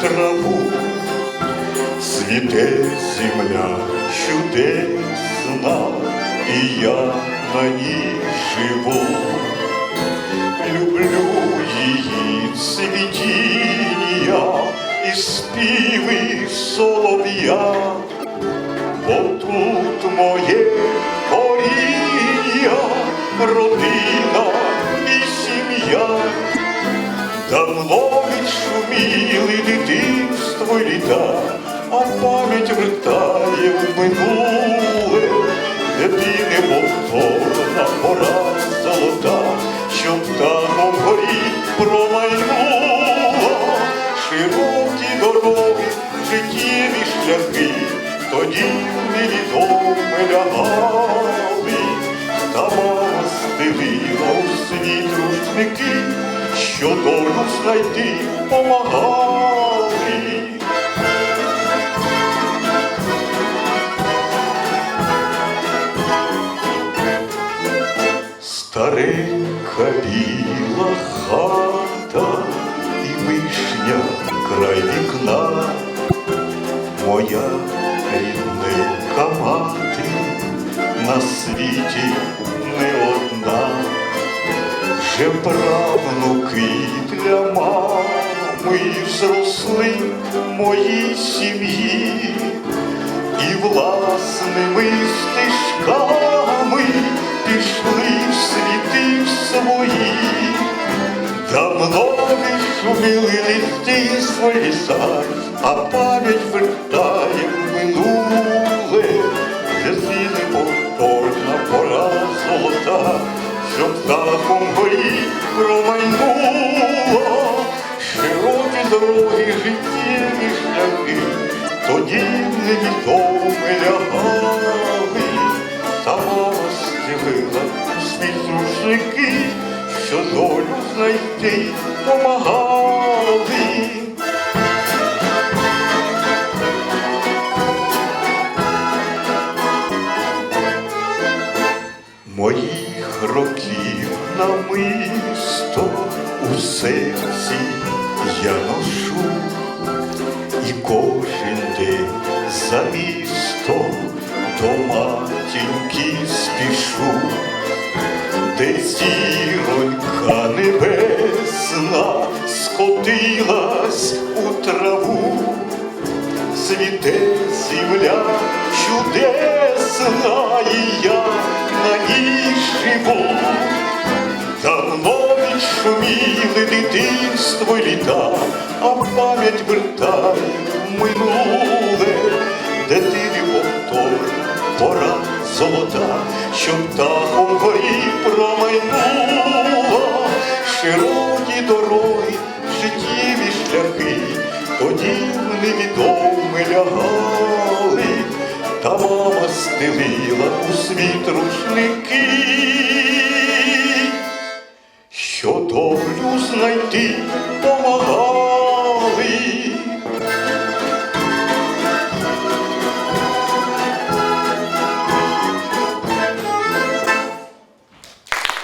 траву, цвіте земля чудесна, і я на ній живу. Люблю її цвітіння і співи солов'я, бо тут моє й літа, а пам'ять вертає в минуле, де ти неповторна пора золота, що птахом горі промайнула, широкі дороги, життєві шляхи, тоді невідоме лягали, та мама стелила у світ рушники, що долю знайти помагали. Старенька біла хата і вишня край вікна, моя рідненька мати на світі не одна, вже правнуки для мами зросли в моїй сім'ї. І власними стежками Давно відшуміли листі свої сад, а пам'ять вертає в минуле, де сіли повторна пора золота, що птахом горі промайнула, широкі дороги, життєві шляхи, тоді невідоме лягали, сама стелила світ рушники, що долю знайти помагали. Моїх років намисто у серці я ношу, і кожен день за місто до матінки спішу, де зіронька небесна скотилась у траву, цвіте земля чудесна, і я на ній живу. Давно відшуміли дитинство літа, а пам'ять вертає минуле, де ти золота, що птахом горі промайнула, широкі дороги, життєві шляхи, тоді в невідоме лягали, та мама стелила у світ рушники. Що долю знайти